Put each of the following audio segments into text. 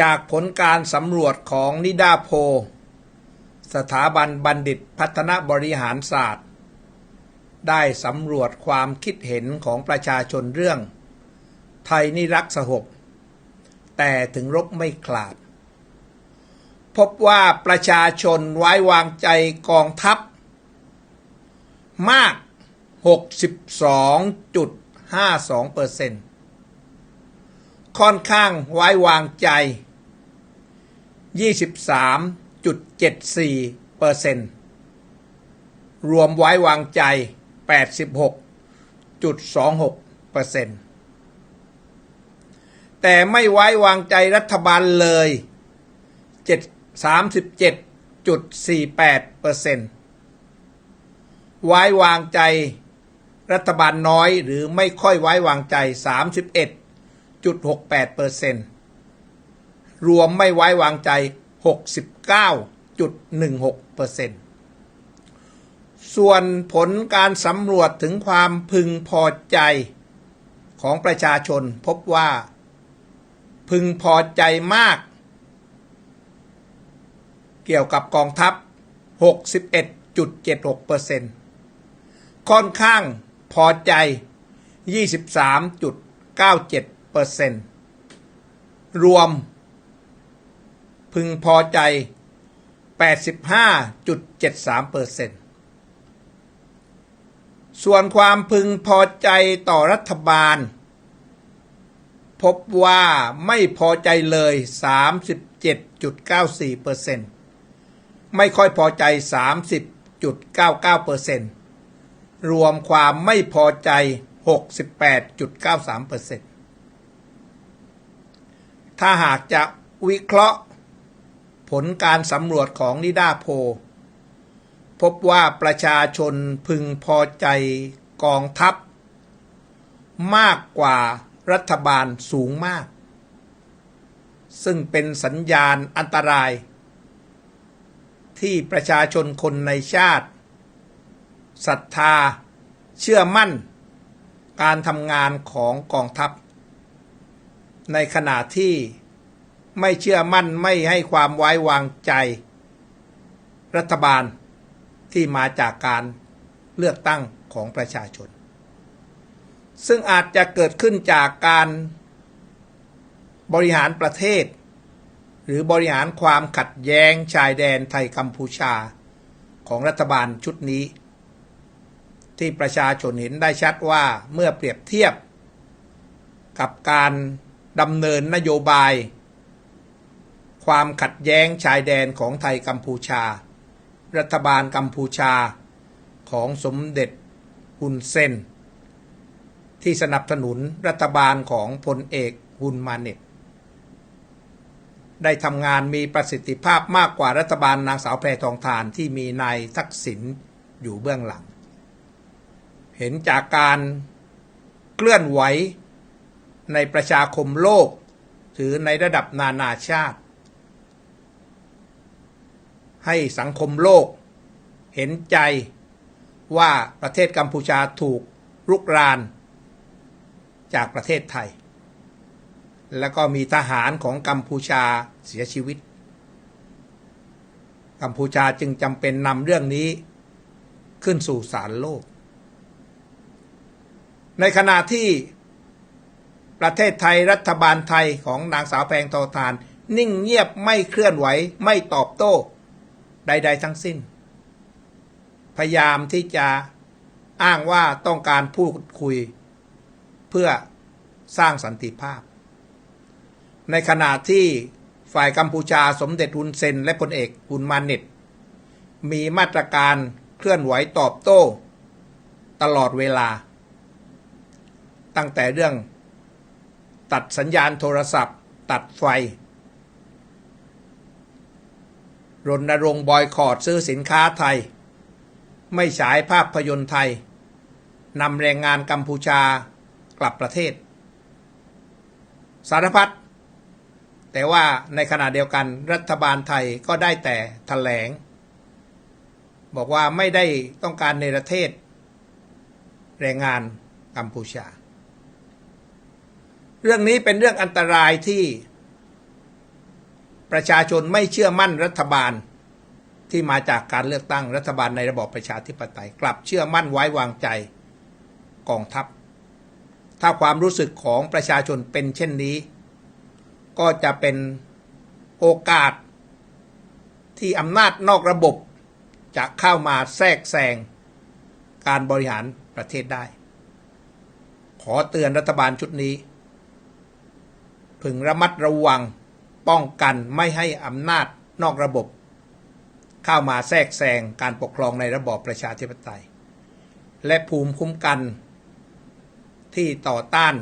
จากผลการสำรวจของนิดาโพ สถาบันบัณฑิตพัฒนบริหารศาสตร์ ได้สำรวจความคิดเห็นของประชาชนเรื่อง ไทยนิรักสหบแต่ถึงรบไม่ขลาด พบว่าประชาชนไว้วางใจกองทัพ มาก 62.52เปอร์เซ็นต์ค่อนข้างไว้วางใจ 23.74เปอร์เซ็นต์รวมไว้วางใจ 86.26เปอร์เซ็นต์แต่ไม่ไว้วางใจรัฐบาลเลย 37.48เปอร์เซ็นต์ไว้วางใจรัฐบาลน้อยหรือไม่ค่อยไว้วางใจ 31.68เปอร์เซ็นต์ รวมไม่ไว้วางใจ 69.16เปอร์เซ็นต์ส่วนผลการสำรวจถึงความพึงพอใจของประชาชนพบว่า พึงพอใจมาก เกี่ยวกับกองทัพ 61.76เปอร์เซ็นต์ค่อนข้างพอใจ 23.97เปอร์เซ็นต์รวม พึงพอใจ 85.73เปอร์เซ็นต์ส่วนความพึงพอใจต่อรัฐบาล พบว่าไม่พอใจเลย 37.94เปอร์เซ็นต์ไม่ค่อยพอใจ 30.99เปอร์เซ็นต์รวมความไม่พอใจ 68.93เปอร์เซ็นต์ถ้าหากจะวิเคราะห์ ผลการสำรวจของนิดาโพ พบว่าประชาชนพึงพอใจกองทัพ มากกว่ารัฐบาลสูงมาก ซึ่งเป็นสัญญาณอันตราย ที่ประชาชนคนในชาติศรัทธา เชื่อมั่น การทำงานของกองทัพ ในขณะที่ ไม่เชื่อมั่นไม่ให้ความไว้วางใจ รัฐบาลที่มาจากการเลือกตั้งของประชาชน ซึ่งอาจจะเกิดขึ้นจากการบริหารประเทศ หรือบริหารความขัดแย้งชายแดนไทยกัมพูชาของรัฐบาลชุดนี้ ที่ประชาชนเห็นได้ชัดว่าเมื่อเปรียบเทียบ กับการดำเนินนโยบาย ความขัดแย้งชายแดนของไทยกัมพูชา รัฐบาลกัมพูชา ของสมเด็จฮุนเซนที่สนับสนุนรัฐบาลของพลเอกฮุนมาเน็ตได้ทำงานมีประสิทธิภาพมากกว่ารัฐบาลนางสาวแพรทองทานที่มีนายทักษิณอยู่เบื้องหลัง เห็นจากการเคลื่อนไหวในประชาคมโลกถือในระดับนานาชาติ ให้สังคมโลก เห็นใจว่าประเทศกัมพูชาถูกรุกราน จากประเทศไทย แล้วก็มีทหารของกัมพูชาเสียชีวิต กัมพูชาจึงจำเป็นนำเรื่องนี้ขึ้นสู่ศาลโลก ในขณะที่ประเทศไทยรัฐบาลไทยของนางสาวแพงทอทาน นิ่งเงียบไม่เคลื่อนไหวไม่ตอบโต้ ใด ๆ ทั้งสิ้น พยายามที่จะอ้างว่าต้องการพูดคุย เพื่อสร้างสันติภาพ ในขณะที่ฝ่ายกัมพูชาสมเด็จฮุนเซน และพลเอกฮุนมาน็ตมีมาตรการเคลื่อนไหวตอบโต้ ตลอดเวลา ตั้งแต่เรื่อง ตัดสัญญาณโทรศัพท์ ตัดไฟ รณรงค์บอยคอรดซื้อสินค้าไทย ไม่ฉายภาพยนตร์ไทยนำแรงงานกัมพูชากลับประเทศ สารพัดแต่ว่าในขณะเดียวกันรัฐบาลไทยก็ได้แต่แถลง บอกว่าไม่ได้ต้องการในประเทศ แรงงานกัมพูชา เรื่องนี้เป็นเรื่องอันตรายที่ ประชาชนไม่เชื่อมั่นรัฐบาลที่มาจากการเลือกตั้งรัฐบาลในระบอบประชาธิปไตย กลับเชื่อมั่นไว้วางใจกองทัพ ถ้าความรู้สึกของประชาชนเป็นเช่นนี้ ก็จะเป็นโอกาส ที่อำนาจนอกระบบ จะเข้ามาแทรกแซงการบริหารประเทศได้ ขอเตือนรัฐบาลชุดนี้ พึงระมัดระวัง ป้องกันไม่ให้อำนาจนอกระบบ เข้ามาแทรกแซงการปกครองในระบอบประชาธิปไตย และภูมิคุ้มกัน ที่ต่อต้าน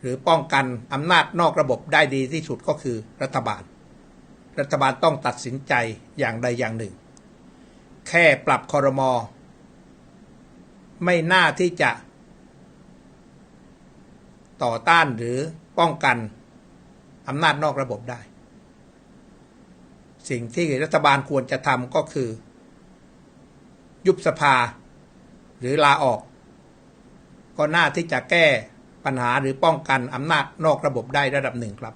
หรือป้องกันอำนาจนอกระบบได้ดีที่สุดก็คือรัฐบาล รัฐบาลต้องตัดสินใจอย่างใดอย่างหนึ่ง แค่ปรับคอรมอไม่น่าที่จะต่อต้านหรือป้องกัน อำนาจนอกระบบได้ สิ่งที่รัฐบาลควรจะทำก็คือ ยุบสภา หรือลาออก ก็น่าที่จะแก้ปัญหาหรือป้องกันอำนาจนอกระบบได้ระดับหนึ่งครับ